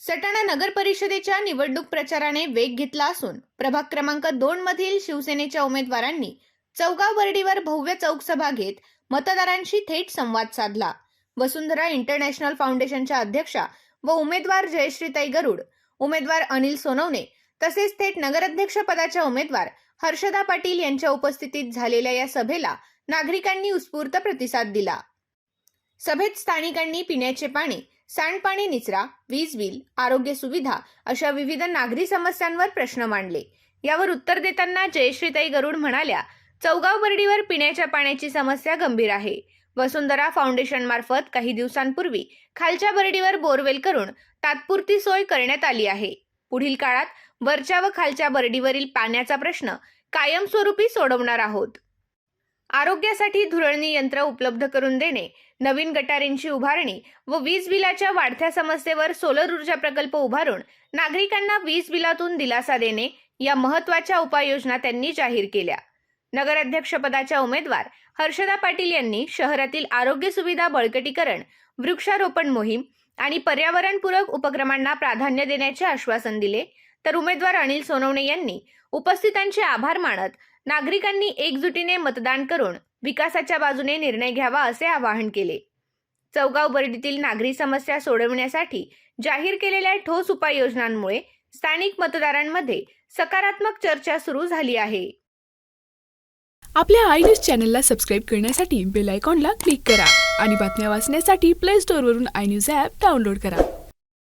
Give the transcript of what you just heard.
सटाणा नगर परिषदेच्या निवडणूक प्रचाराने वेग घेतला असून प्रभाग क्रमांक दोन मधील शिवसेनेच्या उमेदवारांनी चौगाव बर्डीवर भव्य चौक सभा घेत मतदारांशी थेट संवाद साधला. वसुंधरा इंटरनॅशनल फाउंडेशनच्या अध्यक्षा व उमेदवार जयश्रीताई गरुड उमेदवार अनिल सोनवणे तसेच थेट नगराध्यक्षपदाच्या उमेदवार हर्षदा पाटील यांच्या उपस्थितीत झालेल्या या सभेला नागरिकांनी उत्स्फूर्त प्रतिसाद दिला. सभेत स्थानिकांनी पिण्याचे पाणी सांडपाणी निचरा वीज बिल आरोग्य सुविधा अशा विविध नागरी समस्यांवर प्रश्न मांडले. यावर उत्तर देताना जयश्रीताई गरुड म्हणाल्या चौगाव बर्डीवर पिण्याच्या पाण्याची समस्या गंभीर आहे. वसुंधरा फाउंडेशन मार्फत काही दिवसांपूर्वी खालच्या बर्डीवर बोरवेल करून तात्पुरती सोय करण्यात आली आहे. पुढील काळात वरच्या व खालच्या बर्डीवरील पाण्याचा प्रश्न कायमस्वरूपी सोडवणार आहोत. आरोग्यासाठी धुळणी यंत्र उपलब्ध करून देणे नवीन गटारींची उभारणी व वीज बिलाच्या वाढत्या समस्येवर सोलर ऊर्जा प्रकल्प उभारून नागरिकांना वीज बिलातून दिलासा देणे या महत्त्वाच्या उपाययोजना त्यांनी जाहीर केल्या. नगराध्यक्षपदाच्या उमेदवार हर्षदा पाटील यांनी शहरातील आरोग्य सुविधा बळकटीकरण वृक्षारोपण मोहीम आणि पर्यावरणपूरक उपक्रमांना प्राधान्य देण्याचे आश्वासन दिले तर उमेदवार अनिल सोनवणे यांनी उपस्थितांचे आभार मानत नागरिकांनी एकजुटीने मतदान करून विकासाच्या बाजूने निर्णय घ्यावा असे आवाहन केले. चौगाव बर्डीतील नागरी समस्या सोडवण्यासाठी जाहीर केलेल्या ठोस उपाययोजनांमुळे स्थानिक मतदारांमध्ये सकारात्मक चर्चा सुरू झाली आहे. आपल्या आय न्यूज चॅनलला सबस्क्राईब करण्यासाठी बेल आयकॉनला क्लिक करा आणि बातम्या वाचण्यासाठी प्ले स्टोअरवरून आय न्यूज ॲप डाउनलोड करा.